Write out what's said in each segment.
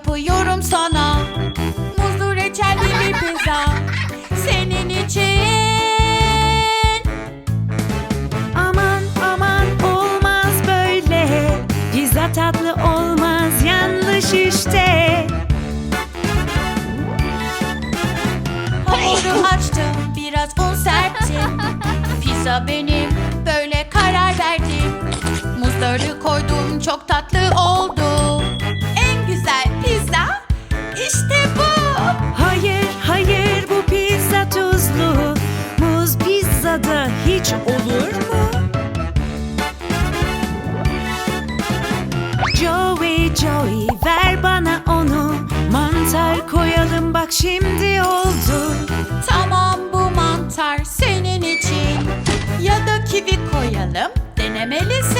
yapıyorum sana. Muzlu reçelli bir pizza. Senin için. Aman aman olmaz böyle. Pizza tatlı olmaz yanlış işte. Hamuru açtım biraz un serptim Pizza benim pizzada hiç olur mu? Joey Joey ver bana onu. Mantar koyalım bak şimdi oldu. Tamam bu mantar senin için. Ya da kivi koyalım denemelisin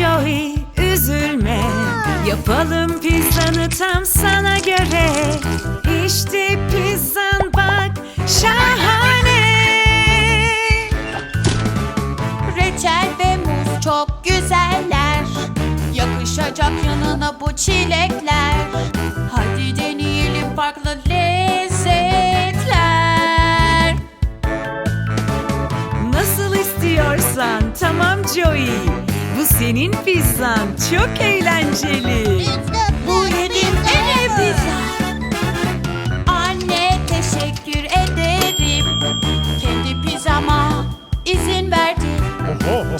Joey üzülme. Yapalım pizzanı tam sana göre. İşte pizzan bak şahane. Reçel ve muz çok güzeller. Yakışacak yanına bu çilekler. Hadi deneyelim farklı senin pizzan çok eğlenceli. Bu yediğim en iyi pizza Anne teşekkür ederim. Kendi pizzama izin verdin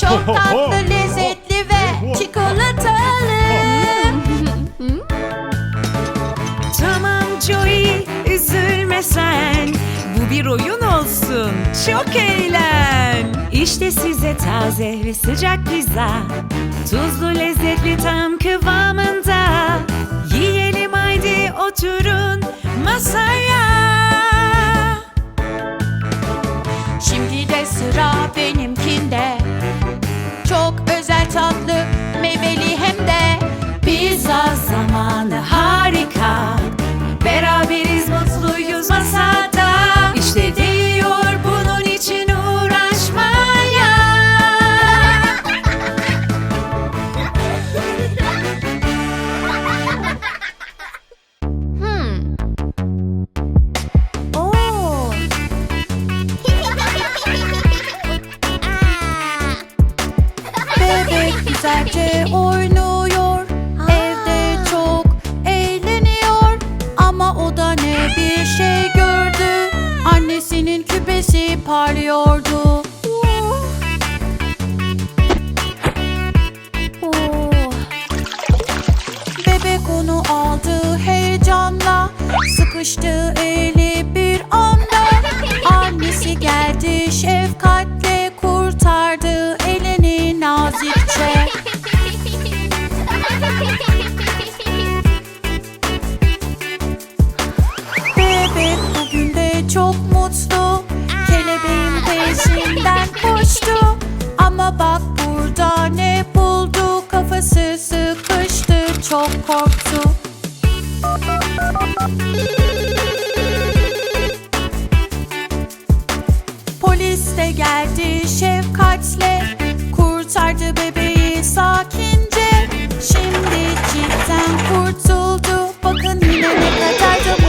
Çok tatlı, lezzetli ve çikolatalı. Tamam Joey üzülme sen. Bu bir oyun olsun. Çok eğlen. İşte size taze ve sıcak pizza Tuzlu lezzetli tam kıvamında. Yiyelim haydi oturun masaya. Şimdi de sıra benimkinde güzelce oynuyor. Evde çok eğleniyor. Ama o da ne bir şey gördü. Annesinin küpesi parlıyordu Bebek bugün çok mutlu. Kelebeğin peşinden koştu. Ama bak burada ne buldu? Kafası sıkıştı. Çok korktu Bebeği sakince. Şimdi cidden kurtuldu. Bakın yine ne kadar da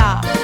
나.